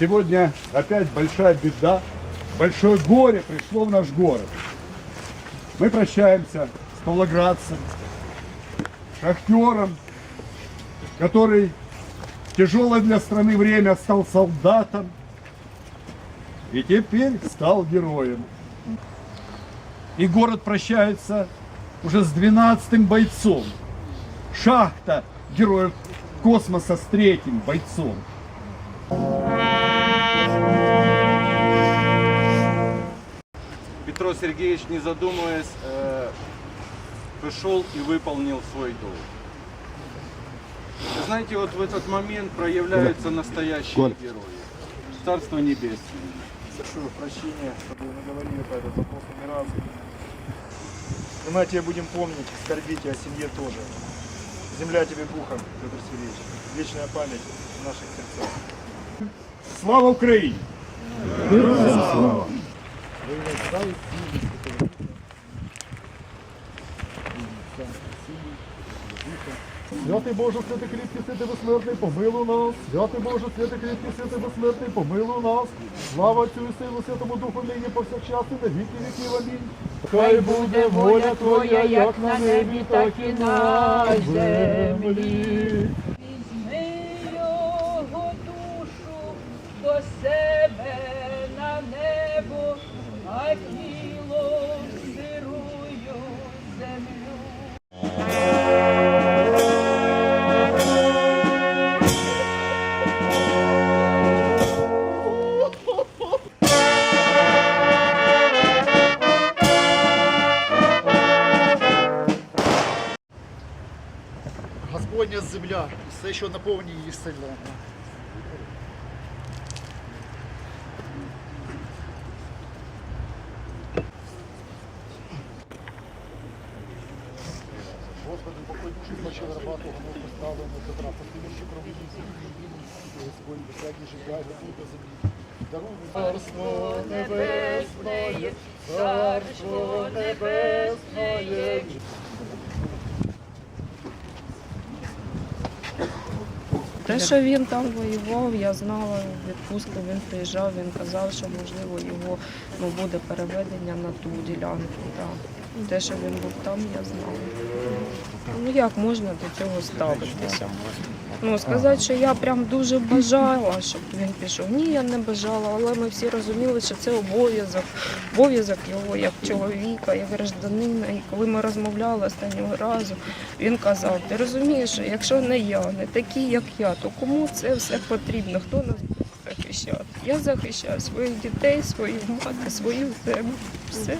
Сегодня опять большая беда, большое горе пришло в наш город. Мы прощаемся с павлоградцем, шахтером, который тяжелое для страны время стал солдатом и теперь стал героем. И город прощается уже с 12-м бойцом. Шахта героев космоса с третьим бойцом. Петро Сергеевич, не задумываясь, э, пришел и выполнил свой долг. Знаете, вот в этот момент проявляются настоящие герои. Царство Небесное. Прошу прощения, что мы говорили по этому вопросу не раз. Но мы о тебе будем помнить, скорбить и о семье тоже. Земля тебе пухом, Петр Сергеевич. Вечная память в наших сердцах. Слава Україні! Святий Боже, святий кріпкий, святий безсмертний, помилуй нас. Святий Боже, святий кріпкий, святий безсмертний, помилуй нас. Слава Отцю і Сину, Святому Духу, нині повсякчас і на віки віків. Амінь. Хай буде воля Твоя, як на небі, так і на землі. Господня земля, все, що наповнює її сильно. Господи, плаче раба того мов поставлено Петра, постійно крові Господь, всякий життя, і до землі. Даруй царство небесне, царство небесне. Те, що він там воював, я знала відпустку, він приїжджав, він казав, що можливо його ну, буде переведення на ту ділянку. Так. Те, що він був там, я знала. Ну як можна до цього ставитися? Ну, сказати, що я прям дуже бажала, щоб він пішов. Ні, я не бажала, але ми всі розуміли, що це обов'язок, обов'язок його як чоловіка, як гражданина. І коли ми розмовляли останнього разу, він казав: ти розумієш, що якщо не я, не такі, як я, то кому це все потрібно? Хто нас буде захищати? Я захищаю своїх дітей, свою мати, свою землю. Все.